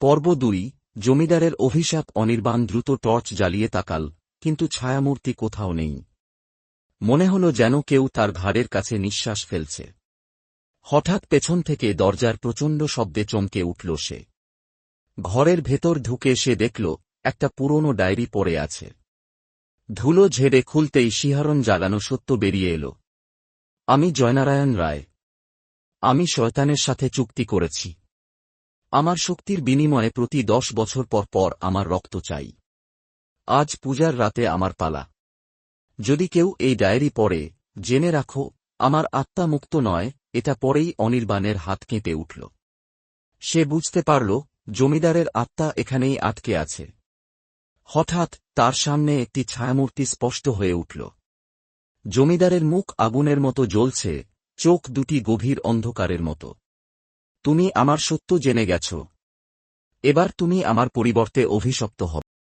পর্ব দুই, জমিদারের অভিশাপ, অনির্বাণ দ্রুত টর্চ জ্বালিয়ে তাকাল, কিন্তু ছায়ামূর্তি কোথাও নেই। মনে হল যেন কেউ তার ঘাড়ের কাছে নিঃশ্বাস ফেলছে। হঠাৎ পেছন থেকে দরজার প্রচণ্ড শব্দে চমকে উঠল সে। ঘরের ভেতর ঢুকে সে দেখল, একটা পুরনো ডায়েরি পড়ে আছে। ধুলো ঝেড়ে খুলতেই শিহরণ জ্বালানো সত্য বেরিয়ে এল। আমি জয়নারায়ণ রায়। আমি শয়তানের সাথে চুক্তি করেছি। আমার শক্তির বিনিময়ে প্রতি দশ বছর পর পর আমার রক্ত চাই। আজ পূজার রাতে আমার পালা। যদি কেউ এই ডায়েরি পড়ে, জেনে রাখো, আমার আত্মা মুক্ত নয়, এটা পরেই অনির্বাণের হাত কেঁপে উঠল। সে বুঝতে পারল, জমিদারের আত্মা এখানেই আটকে আছে। হঠাৎ তার সামনে একটি ছায়ামূর্তি স্পষ্ট হয়ে উঠল। জমিদারের মুখ আগুনের মতো জ্বলছে, চোখ দুটি গভীর অন্ধকারের মতো। তুমি আমার সত্য জেনে গেছ। এবার তুমি আমার পরিবর্তে অভিশপ্ত হবে